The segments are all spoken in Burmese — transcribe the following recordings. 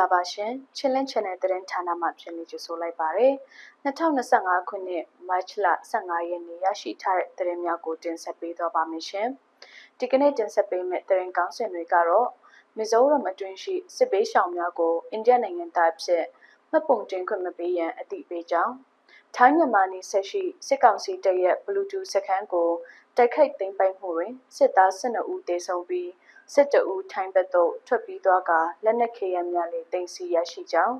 လာပါရှင်ချင်းလင်း channel သတင်းဌာနမှဖြစ်နေကြဆိုလိုက်ပါရယ်2025ခုနှစ်မတ်လ15ရက်နေ့ရရှိထားတဲ့သတင်းများကိုတင်ဆက်ပေးသွားပါမယ်ရှင်ဒီကနေ့တင်ဆက်ပေးမယ့်သတင်းကောင်းစင်တွေကတော့မီဇိုရမ်အတွင်းရှိစစ်ဘေးရှောင်များကိုအိန္ဒိယနိုင်ငံသားဖြစ်မှတ်ပုံတင်ခွင့်မပေးရန်အတိပေးကြောင်းထိုင်းမြန်မာနယ်ဆက်ရှိစစ်ကောင်စီတပ်ရဲ့ Bluetooth စခန်းကိုတိုက်ခိုက်သိမ်းပိုက်မှုတွင်စစ်သား12ဦးသေဆုံးပြီး စစ်တအူထိုင်းဘက်သို့ထွက်ပြေးသွားကာလက်နက်ခဲယမ်းများလည်းတင်စီရရှိကြောင်း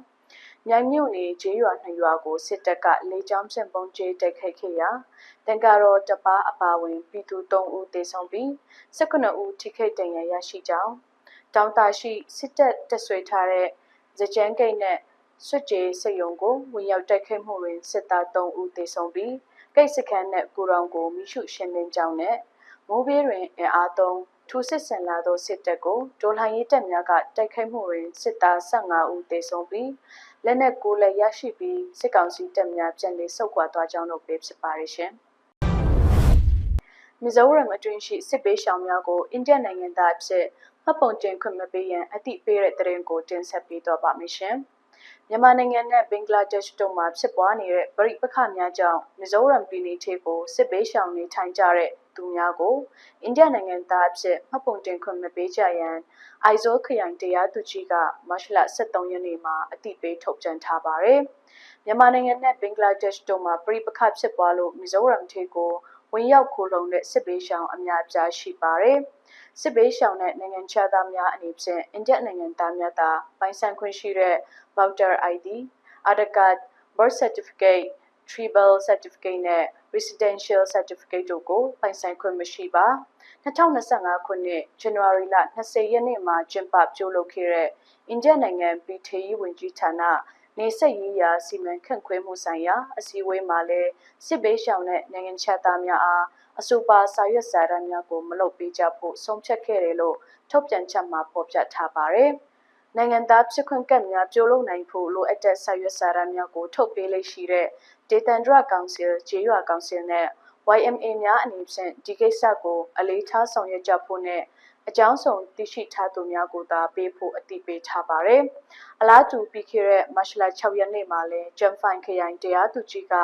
မြိုင်မြို့နယ်ကျေးရွာနှစ်ရွာကိုစစ်တပ်ကလေကြောင်းဖြင့်ပုံကျဲတိုက်ခိုက်ခဲ့ရာတန်ကာရောတပားအပါဝင်ပြည်သူ3ဦးသေဆုံးပြီး19ဦးထိခိုက်ဒဏ်ရာရရှိကြောင်းတောင်တာရှိစစ်တပ်တပ်ဆွဲထားတဲ့ဇကြမ်းဂိတ်နဲ့ဆွတ်ကျေစက်ယုံကိုဝင်ရောက်တိုက်ခိုက်မှုတွင်စစ်သား3ဦးသေဆုံးပြီးဂိတ်စခန်းနဲ့ကိုရောင်ကိုမိရှုရှင်းလင်းကြောင်းနဲ့မိုးဘေးတွင်အင်အားသုံး ထူစစ်ဆင်လာသောစစ်တပ်ကိုဒေါ်လာရေးတပ်များကတိုက်ခိုက်မှုတွင်စစ်သား15ဦးသေဆုံးပြီးလက်နက်ကိုလည်းရရှိပြီးစစ်ကောင်စီတပ်များပြန်လည်ဆုတ်ခွာသွားကြောင်းတို့ပဲဖြစ်ပါရရှင်။မီဇိုရမ်အတွင်းရှိစစ်ပေးရှောင်များကိုအိန္ဒိယနိုင်ငံသားအဖြစ်မှတ်ပုံတင်ခွင့်မပေးရန်အတိပေးတဲ့တရင်ကိုတင်ဆက်ပေးတော့ပါမယ်ရှင်။မြန်မာနိုင်ငံနဲ့ဘင်္ဂလားဒေ့ရှ်တို့မှာဖြစ်ပွားနေတဲ့ဗရိပခများကြောင့်မီဇိုရမ်ပြည်နယ်ထဲကိုစစ်ဘေးရှောင်နေထိုင်ကြတဲ့ သူများကိုအိန္ဒိယနိုင်ငံသားအဖြစ်မှတ်ပုံတင်ခွင့်မပေးကြရန်အိုက်ဇိုခရိုင်တရားသူကြီးကမတ်လ23ရက်နေ့မှာအတိပေးထုတ်ပြန်ထားပါတယ်။မြန်မာနိုင်ငံနဲ့ဘင်္ဂလားဒေ့ရှ်တို့မှာပြိပခဖြစ်ပွားလို့မီဇိုရမ်ထဲကိုဝင်ရောက်ခိုးလုံတဲ့စစ်ဘေးရှောင်အများအပြားရှိပါတယ်။စစ်ဘေးရှောင်တဲ့နိုင်ငံခြားသားများအနေဖြင့်အိန္ဒိယနိုင်ငံသားများသာပိုင်ဆိုင်ခွင့်ရှိတဲ့ Voter ID, Aadhaar card, Birth Certificate, Tribal Certificate နဲ့ Residential Certificate တို့ကိုပိုင်ဆိုင်ခွင့်မရှိပါ2025ခုနှစ်ဇန်နဝါရီလ20ရက်နေ့မှာကျင်းပပြုလုပ်ခဲ့တဲ့အိန္ဒိယနိုင်ငံပြည်ထရေးဝန်ကြီးဌာနနေဆက်ရေးရာစီမံခန့်ခွဲမှုဆိုင်ရာအစည်းအဝေးမှာလည်းစစ်ဘေးရှောင်တဲ့နိုင်ငံခြားသားများအားအဆိုပါစာရွက်စာတမ်းများကိုမလုပ်ပေးကြဖို့ဆုံးဖြတ်ခဲ့တယ်လို့ထုတ်ပြန်ချက်မှာဖော်ပြထားပါတယ်။နိုင်ငံသားဖြစ်ခွင့်ကတ်များပြုလုပ်နိုင်ဖို့လိုအပ်တဲ့စာရွက်စာတမ်းများကိုထုတ်ပေးလေ့ရှိတဲ့ ဒေသန္တရကောင်စီကျေးရွာကောင်စီနဲ့ YMA များအနေဖြင့်ဒီကိစ္စကိုအလေးထားဆောင်ရွက်ကြဖို့နဲ့ အကြောင်းစုံသိရှိထားသူများကိုသာပေးဖို့အတည်ပြုထားပါတယ်။အလားတူပြီးခဲ့တဲ့မတ်လ6ရက်နေ့မှာလည်းဂျမ်ဖိုင်ခရိုင်တရားသူကြီးက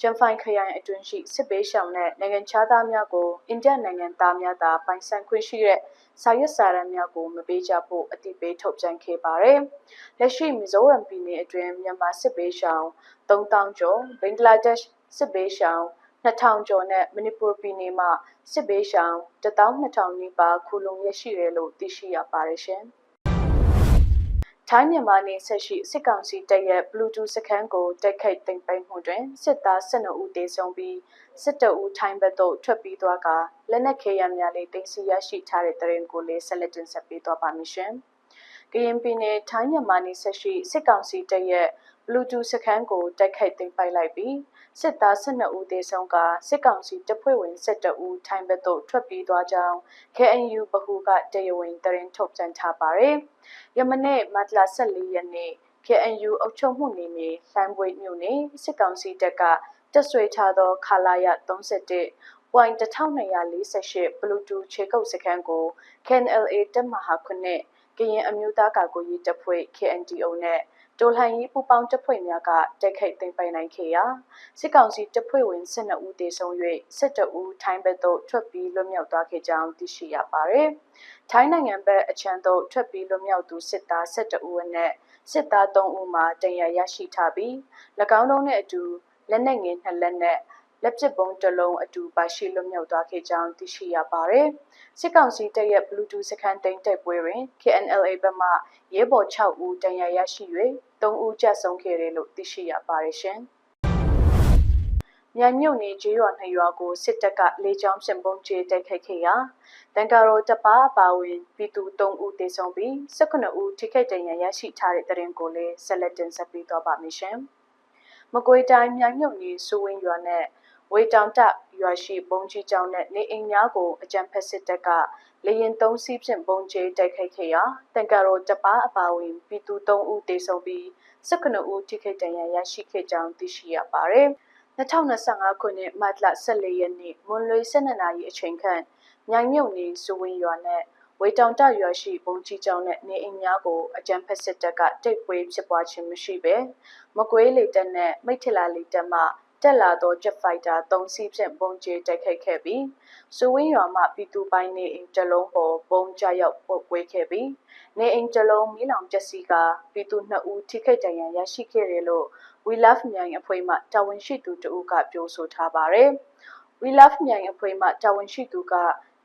ဂျမ်ဖိုင်ခရိုင်အတွင်းရှိစစ်ပေးရှောင်တဲ့နိုင်ငံခြားသားများကိုအိန္ဒိယနိုင်ငံသားများသာပိုင်ဆိုင်ခွင့်ရှိတဲ့စာရွက်စာတမ်းများကိုမပေးကြဖို့အတိပေးထုတ်ပြန်ခဲ့ပါတယ်။လက်ရှိမီဇိုရမ်ပြည်နယ်အတွင်းမြန်မာစစ်ပေးရှောင်3000ကျော်ဘင်္ဂလားဒေ့ရှ်စစ်ပေးရှောင် 2000ကျော်နဲ့ မဏိပူပြည်နယ်မှာစစ်ပေးရှောင်12000နီးပါးခုလုံရရှိတယ်လို့သိရှိရပါတယ်ရှင်။ထိုင်းမြန်မာနယ်ဆက်ရှိစစ်ကောင်စီတပ်ရဲ့ Bluetooth စခန်းကိုတိုက်ခိုက်သိမ်းပိုက်မှုတွင်စစ်သား12ဦးသေဆုံးပြီးစစ်တပ်ဦးထိုင်းဘက်သို့ထွက်ပြေးသွားကလက်နက်ခဲယမ်းများလည်းတင်စီရရှိထားတဲ့တရင်ကိုလည်းဆက်လက်တင်ဆက်ပေးသွားပါမည်ရှင်။ ကရင်ပြည်နယ်ထိုင်းမြန်မာနယ်ဆက်ရှိစစ်ကောင်စီတပ်ရဲ့ Bluetooth စခန်းကိုတိုက်ခိုက်သိမ်းပိုက်လိုက်ပြီးစစ်သား12ဦးသေဆုံးကစစ်ကောင်စီတပ်ဖွဲ့ဝင်12ဦးထိုင်းဘက်သို့ထွက်ပြေးသွားကြောင်း KNU ဗဟိုကတရားဝင်သတင်းထုတ်ပြန်ထားပါတယ်။ယမနေ့မတ်လ14ရက်နေ့ KNU အုပ်ချုပ်မှုနေမြေလှမ်းပွေမြို့နယ်စစ်ကောင်စီတပ်ကတပ်ဆွဲထားသောခလာရ31 point 1248 Bluetooth ခြေကုပ်စခန်းကို KNLA တပ်မဟာ9 ကရင်အမျိုးသားကာကွယ်ရေးတပ်ဖွဲ့ KNDO နဲ့တိုလှန်ရေးပူးပေါင်းတပ်ဖွဲ့များကတိုက်ခိုက်သိမ်းပိုက်နိုင်ခဲ့ရာစစ်ကောင်စီတပ်ဖွဲ့ဝင်12ဦးသေဆုံး၍12ဦးထိုင်းဘက်သို့ထွက်ပြေးလွတ်မြောက်သွားခဲ့ကြောင်းသိရှိရပါတယ်။ထိုင်းနိုင်ငံဘက်အချမ်းသို့ထွက်ပြေးလွတ်မြောက်သူစစ်သား12ဦးအနက်စစ်သား3ဦးမှာတန်ရာရရှိထားပြီး၎င်းတို့နဲ့အတူလက်နက်ငယ်2လက်နဲ့ လက်ပစ်ပုံးတစ်လုံးအတူပါရှိလွတ်မြောက်သွားခဲ့ကြောင်းသိရှိရပါတယ်။စစ်ကောင်စီတပ်ရဲ့ Bluetooth စခန်းသိမ်းတိုက်ပွဲတွင် KNLA ဘက်မှရဲဘော်6ဦးတန်ရာရရှိ၍3ဦးကြဆုံးခဲ့တယ်လို့သိရှိရပါတယ်ရှင်။မြိုင်မြို့နယ်ကျေးရွာနှစ်ရွာကိုစစ်တပ်ကလေကြောင်းဖြင့်ပုံကျဲတိုက်ခိုက်ခဲ့ရာတန်ကာရိုတပါအပါဝင်ပြည်သူ3ဦးသေဆုံးပြီး19ဦးထိခိုက်ဒဏ်ရာရရှိထားတဲ့တဲ့ရင်ကိုလည်းဆက်လက်တင်ဆက်ပေးသွားပါမယ်ရှင်။မကွေးတိုင်းမြိုင်မြို့နယ်စူဝင်းရွာနဲ့ ဝေတောင်တရွာရှိဘုံကြီးကျောင်းနဲ့နေအိမ်များကိုအကြံဖက်စစ်တပ်ကလေရင်သုံးစီးဖြင့်ပုံကျဲတိုက်ခိုက်ခဲ့ရာတန်ကာရိုတပါအပါဝင်ပြည်သူ3ဦးသေဆုံးပြီး19ဦးထိခိုက်ဒဏ်ရာရရှိခဲ့ကြောင်းသိရှိရပါတယ်။2025ခုနှစ်မတ်လ14ရက်နေ့မွန်လွေ12နာရီအချိန်ခန့်မြိုင်မြုပ်နေဇူဝင်းရွာနဲ့ဝေတောင်တရွာရှိဘုံကြီးကျောင်းနဲ့နေအိမ်များကိုအကြမ်းဖက်စစ်တပ်ကတိတ်ပွေးဖြစ်ပွားခြင်းမရှိဘဲမကွေးလေတပ်နဲ့မိထလာလေတပ်မှ တက်လာသော Jet Fighter 3စီးဖြင့်ပုံကျဲတိုက်ခိုက်ခဲ့ပြီးစူဝင်းရွာမှပြည်သူပိုင်းနေအိမ်တစ်လုံးပေါ်ပုံကြရောက်ပုတ်ကွေးခဲ့ပြီးနေအိမ်တစ်လုံးမီးလောင်ပျက်စီးကပြည်သူ2ဦးထိခိုက်ဒဏ်ရာရရှိခဲ့တယ်လို့ We Love မြိုင်အဖွဲ့မှတာဝန်ရှိသူတဦးကပြောဆိုထားပါတယ်။ We Love မြိုင်အဖွဲ့မှတာဝန်ရှိသူက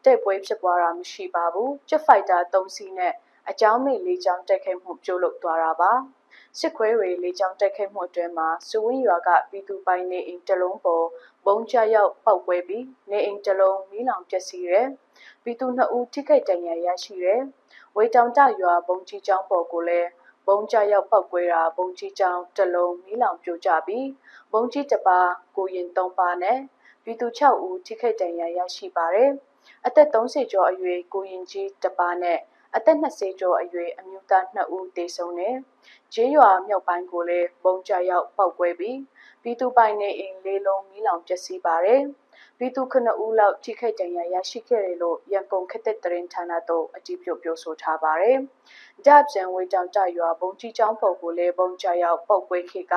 တိုက်ပွဲဖြစ်ပွားတာမရှိပါဘူး။ Jet Fighter 3စီးနဲ့အကြောင်းမေလေးချောင်းတိုက်ခိုက်မှုပြုလုပ်သွားတာပါ။ စစ်ခွဲတွေလေးချောင်းတိုက်ခိုက်မှုအတွင်းမှာစူဝင်းရွာကပြည်သူပိုင်နေအိမ်တစ်လုံးပေါ်ဘုံကျရောက်ပောက်ကွဲပြီးနေအိမ်တစ်လုံးမီးလောင်ပျက်စီးတယ်။ပြည်သူနှစ်ဦးထိခိုက်ဒဏ်ရာရရှိတယ်။ဝေတောင်တရွာဘုံကြီးကျောင်းပေါ်ကိုလည်းဘုံကျရောက်ပောက်ကွဲတာဘုံကြီးကျောင်းတစ်လုံးမီးလောင်ပြိုကျပြီးဘုံကြီးတစ်ပါးကိုရင်၃ပါးနဲ့ပြည်သူ6ဦးထိခိုက်ဒဏ်ရာရရှိပါတယ်။အသက်30ကျော်အရွယ်ကိုရင်ကြီးတစ်ပါးနဲ့ အသက်20ကျော်အရွယ်အမျိုးသား2ဦးသေဆုံးတယ်။ကျေးရွာမြောက်ပိုင်းကိုလည်းဘုံကျရောက်ပောက်ကွဲပြီးပြည်သူပိုင်နေအိမ်လေးလုံးမီးလောင်ပျက်စီးပါတယ်။ပြည်သူ9ဦးလောက်ထိခိုက်ဒဏ်ရာရရှိခဲ့တယ်လို့ရန်ကုန်ခေတ်သစ်သတင်းဌာနသို့အတည်ပြုပြောဆိုထားပါတယ်။ကြပြန်ဝေတောင်တရွာဘုံကြီးကျောင်းပေါ်ကိုလည်းဘုံကျရောက်ပောက်ကွဲခဲ့က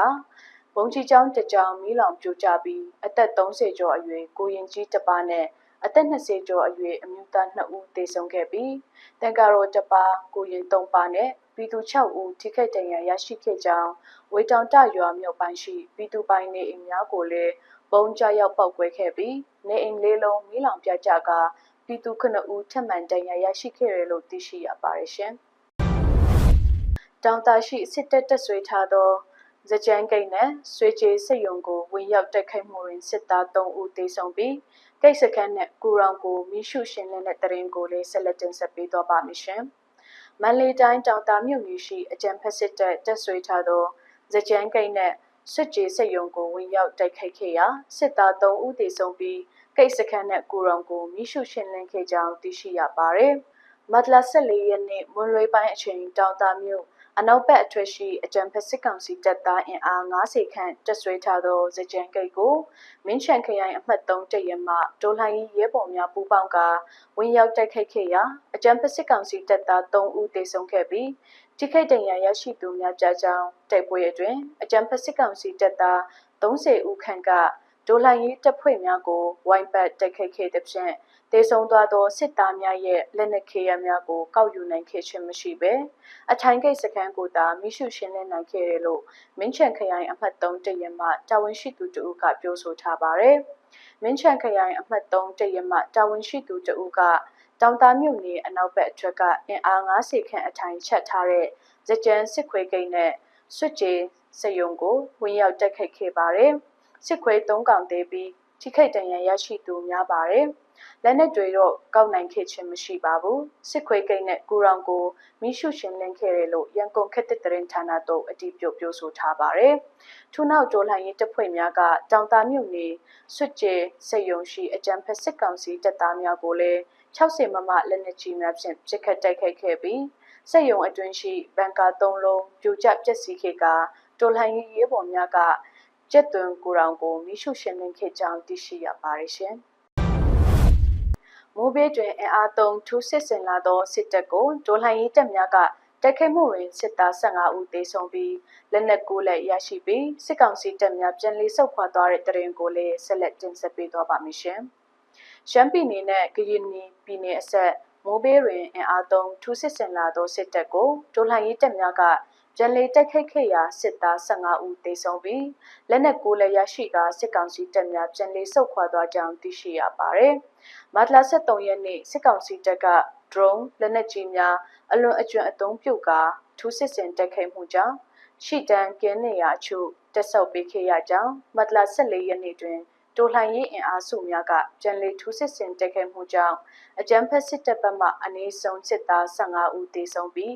ဘုံကြီးကျောင်းတစ်ကျောင်းမီးလောင်ပြိုကျပြီးအသက်30ကျော်အရွယ်ကိုရင်ကြီးတစ်ပါးနဲ့ အသက်20ကျော်အရွယ်အမျိုးသား2ဦးသေဆုံးခဲ့ပြီးတန်ကာရောတစ်ပါးကိုရင်3ပါးနဲ့ပြည်သူ6ဦးထိခိုက်ဒဏ်ရာရရှိခဲ့ကြောင်းဝေတောင်တရွာမြို့ပိုင်းရှိပြည်သူပိုင်နေအိမ်များကိုလည်းဘုံကျရောက်ပောက်ကွဲခဲ့ပြီးနေအိမ်လေးလုံးမီးလောင်ပြကြကပြည်သူ9ဦးထပ်မံဒဏ်ရာရရှိခဲ့တယ်လို့သိရှိရပါတယ်ရှင်။တောင်တာရှိစစ်တပ်တပ်ဆွေထားသောဇကြမ်းကိတ်နဲ့ဆွေကျေစစ်ယုံကိုဝင်ရောက်တိုက်ခိုက်မှုတွင်စစ်သား3ဦးသေဆုံးပြီး ကိတ်စခန်းနဲ့ကူရောင်ကိုမိရှုရှင်လင်းတဲ့တရင်ကိုလည်းဆက်လက်တင်ဆက်ပေးသွားပါမယ်ရှင်။မန္တလေးတိုင်းတောင်တာမြို့နယ်ရှိအကြံဖက်စစ်တပ်တပ်ဆွေထားသောဇကြမ်းကိတ်နဲ့စစ်ကြေစစ်ယုံကိုဝင်ရောက်တိုက်ခိုက်ခဲ့ရာစစ်သား3ဦးသေဆုံးပြီးကိတ်စခန်းနဲ့ကူရောင်ကိုမိရှုရှင်လင်းခဲ့ကြောင်းသိရှိရပါတယ်။မတ်လ14ရက်နေ့မွန်လွေပိုင်းအချိန်တောင်တာမြို့ အနောက်ဘက်အထွတ်ရှိအကြံဖက်စစ်ကောင်စီတပ်သားအင်အား90ခန့်တပ်ဆွဲထားသောစကြံကိတ်ကိုမင်းချန်ခရိုင်အမှတ်3တရမှဒိုလှိုင်းရဲဘော်များပူးပေါင်းကဝင်ရောက်တိုက်ခိုက်ခဲ့ရာအကြံဖက်စစ်ကောင်စီတပ်သား3ဦးသေဆုံးခဲ့ပြီးထိခိုက်ဒဏ်ရာရရှိသူများကြားကြောင်းတိုက်ပွဲအတွင်းအကြံဖက်စစ်ကောင်စီတပ်သား30ဦးခန့်ကဒိုလှိုင်းရေးတပ်ဖွဲ့များကိုဝိုင်းပတ်တိုက်ခိုက်ခဲ့တဲ့ဖြင့် တေဆုံးသွားသောစစ်သားများရဲ့လက်နက်ခဲယမ်းများကိုကောက်ယူနိုင်ခဲ့ခြင်းမရှိဘဲအထိုင်ကိတ်စခန်းကိုသာမိရှုရှင်းလင်းနိုင်ခဲ့တယ်လို့မင်းချန်ခရိုင်အမှတ်3တရမှတာဝန်ရှိသူတဦးကပြောဆိုထားပါတယ်။မင်းချန်ခရိုင်အမှတ်3တရမှတာဝန်ရှိသူတဦးကတောင်သားမြို့နယ်အနောက်ဘက်အထက်ကအင်အား90ခန့်အထိုင်ချက်ထားတဲ့ဇကြံစစ်ခွေကိန်းနဲ့ဆွတ်ကြေစယုံကိုဝင်ရောက်တက်ခိုက်ခဲ့ပါတယ်။စစ်ခွေ3កောင်သေးပြီး ထိခိုက်ဒဏ်ရာရရှိသူများပါတယ်။လက်နက်တွေတော့ကောက်နိုင်ခဲ့ခြင်းမရှိပါဘူးစစ်ခွေးကိန်းနဲ့ကူရောင်ကိုမိရှုရှင်လင်းခဲ့တယ်လို့ရန်ကုန်ခက်တဲ့တရင်ဌာနတို့အတည်ပြုပြောဆိုထားပါတယ်ထူနောက်တိုးလှန်ရေးတပ်ဖွဲ့များကတောင်တာမြို့နယ်ဆွတ်ကျဲစေယုံရှိအကြံဖက်စစ်ကောင်စီတပ်သားများကိုလည်း60မမလက်နက်ကြီးများဖြင့်ပစ်ခတ်တိုက်ခိုက်ခဲ့ပြီးစက်ယုံအတွင်းရှိဘန်ကာ3လုံးပြိုကျပျက်စီးခဲ့ကတိုလှန်ရေးရဲဘော်များက ကျက်သွန်ကိုရောင်ကိုမိရှုရှင်လင်းခဲ့ကြောင်းသိရှိရပါတယ်ရှင်။မိုးဘေးတွင်အင်အားသုံးထူးစစ်ဆင်လာသောစစ်တပ်ကိုဒေါ်လှန်ရေးတပ်များကတိုက်ခိုက်မှုတွင်စစ်သား15ဦးသေဆုံးပြီးလက်နက်ကိုလက်ရရှိပြီးစစ်ကောင်စီတပ်များပြန်လည်ဆုတ်ခွာသွားတဲ့တရင်ကိုလည်းဆက်လက်တင်ဆက်ပေးသွားပါမယ်ရှင်။ရှမ်းပြည်နယ်နဲ့ကရင်ပြည်နယ်အဆက်မိုးဘေးတွင်အင်အားသုံးထူးစစ်ဆင်လာသောစစ်တပ်ကိုဒေါ်လှန်ရေးတပ်များက ပြန်လည်တိုက်ခိုက်ခဲ့ရာစစ်သား15ဦးသေဆုံးပြီးလက်နက်ကိုလည်းရရှိကစစ်ကောင်စီတပ်များပြန်လည်ဆုတ်ခွာသွားကြောင်းသိရှိရပါတယ်။မတ်လ23ရက်နေ့စစ်ကောင်စီတပ်က drone လက်နက်ကြီးများအလွန်အကျွံအသုံးပြုကာထူးစစ်ဆင်တိုက်ခိုက်မှုကြောင့်ရှိတန်ကင်းနေရအချို့တက်ဆုပ်ပေးခဲ့ရကြောင်းမတ်လ14ရက်နေ့တွင်တိုလှန်ရေးအင်အားစုများကပြန်လည်ထူးစစ်ဆင်တိုက်ခိုက်မှုကြောင့်အကြမ်းဖက်စစ်တပ်ဘက်မှအနည်းဆုံးစစ်သား15ဦးသေဆုံးပြီး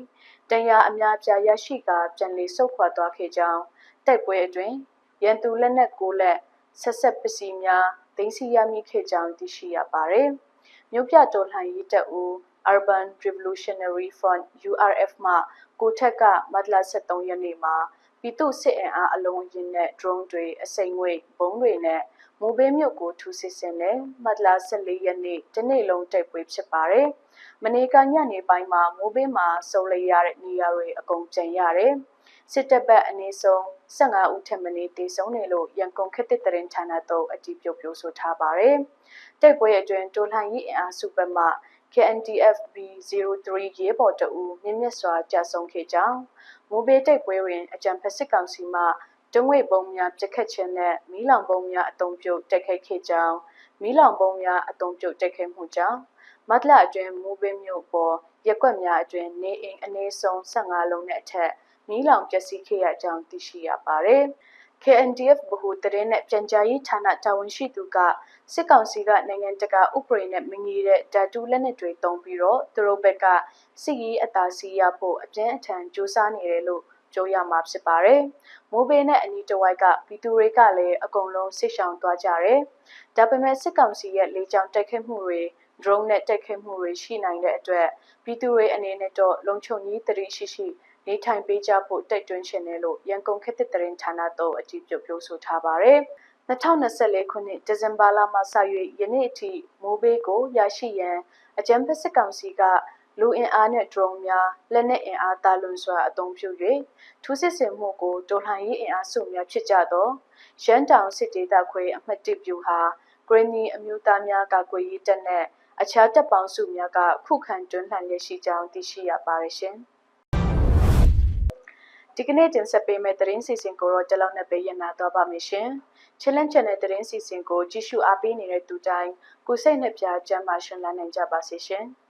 တရားအများပြားရရှိကာပြန်လည်ဆုတ်ခွာသွားခဲ့ကြောင်းတိုက်ပွဲအတွင်းရန်သူလက်နက်ကိုလက်ဆက်ဆက်ပစ္စည်းများသိမ်းဆည်းရမိခဲ့ကြောင်းသိရှိရပါတယ်။မြို့ပြတော်လှန်ရေးတပ်ဦး Urban Revolutionary Front URF မှကိုထက်ကမတ်လ23ရက်နေ့မှာပြည်သူစစ်အင်အားအလုံးအင်းနဲ့ drone တွေအစိမ်ငွေဘုံတွေနဲ့ မိုးဘေးမြို့ကိုထူစစ်ဆင်တဲ့မတ်လ14ရက်နေ့တနေ့လုံးတိုက်ပွဲဖြစ်ပါတယ်။မနေ့ကညနေပိုင်းမှာမိုးဘေးမှာစုံလည်ရတဲ့နေရာတွေအကုန်ကျန်ရတယ်။စစ်တပ်ဘက်အနေဆုံး15ဦးထက်မနည်းတေဆုံးတယ်လို့ရန်ကုန်ခေတ်သစ်သတင်းဌာနတို့အတည်ပြုပြောဆိုထားပါတယ်။တိုက်ပွဲအတွင်းတိုလှန်ရေးအင်အားစုဘက်မှ KNDF B03 ရေးပေါ်တအူမြင့်မြတ်စွာကြာဆုံးခဲ့ကြောင်းမိုးဘေးတိုက်ပွဲတွင်အကြံဖက်စစ်ကောင်စီမှ တငွေပုံများပြက်ခတ်ခြင်းနဲ့မီးလောင်ပုံများအုံပြုတ်တိုက်ခိုက်ခဲ့ကြောင်းမီးလောင်ပုံများအုံပြုတ်တိုက်ခိုက်မှုကြောင့်မတ်လအတွင်းမိုးဘေးမြို့ပေါ်ရက်ွက်များအတွင်းနေအိမ်အနည်းဆုံး15လုံးနဲ့အထက်မီးလောင်ပျက်စီးခဲ့ရကြောင်းသိရှိရပါတယ်။ KNDF ဗဟိုတရင်နဲ့ပြန်ကြားရေးဌာနတာဝန်ရှိသူကစစ်ကောင်စီကနိုင်ငံတကာဥပဒေနဲ့မငြီတဲ့ဓာတူလက်နက်တွေတုံးပြီးတော့သူတို့ဘက်ကစစ်ရေးအသာစီးရဖို့အပြင်းအထန်ကြိုးစားနေတယ်လို့ ပြောရမှာဖြစ်ပါတယ်။မိုးဘေးနဲ့အနီးတစ်ဝိုက်ကပြည်သူတွေကလည်းအကုန်လုံးဆစ်ဆောင်သွားကြတယ်။ဒါပေမဲ့စစ်ကောင်စီရဲ့လေကြောင်းတိုက်ခိုက်မှုတွေ drone နဲ့တိုက်ခိုက်မှုတွေရှိနိုင်တဲ့အတွက်ပြည်သူတွေအနေနဲ့တော့လုံခြုံရေးတရရှိရှိနေထိုင်ပေးကြဖို့တိုက်တွန်းရှင်တယ်လို့ရန်ကုန်ခေတ်သစ်သတင်းဌာနတို့အကြည့်ပြုပြောဆိုထားပါတယ်။2024ခုနှစ်ဒီဇင်ဘာလမှစ၍ယနေ့အထိမိုးဘေးကိုရရှိရန်အကြံဖက်စစ်ကောင်စီက လူအင်အားနဲ့ drone များလက်နက်အင်အားတာလွန်စွာအသုံးပြု၍ထူးစစ်ဆင်မှုကိုတော်လှန်ရေးအင်အားစုများဖြစ်ကြသောရန်တောင်စစ်ဒေသခွဲအမှတ်1ဗျူဟာဂရင်းနီအမျိုးသားများကာကွယ်ရေးတပ်နဲ့အခြားတပ်ပေါင်းစုများကခုခံတွန်းလှန်ရရှိကြောင်းသိရှိရပါတယ်ရှင်။ဒီကနေ့တင်ဆက်ပေးမယ့်သတင်းစီစဉ်ကိုတော့ကြလောက်နဲ့ပေးရနာတော့ပါမယ်ရှင်။ Challenge Channel သတင်းစီစဉ်ကိုကြည့်ရှုအားပေးနေတဲ့သူတိုင်းကိုစိတ်နှပြချမ်းမှရှင်လန်းနိုင်ကြပါစေရှင်။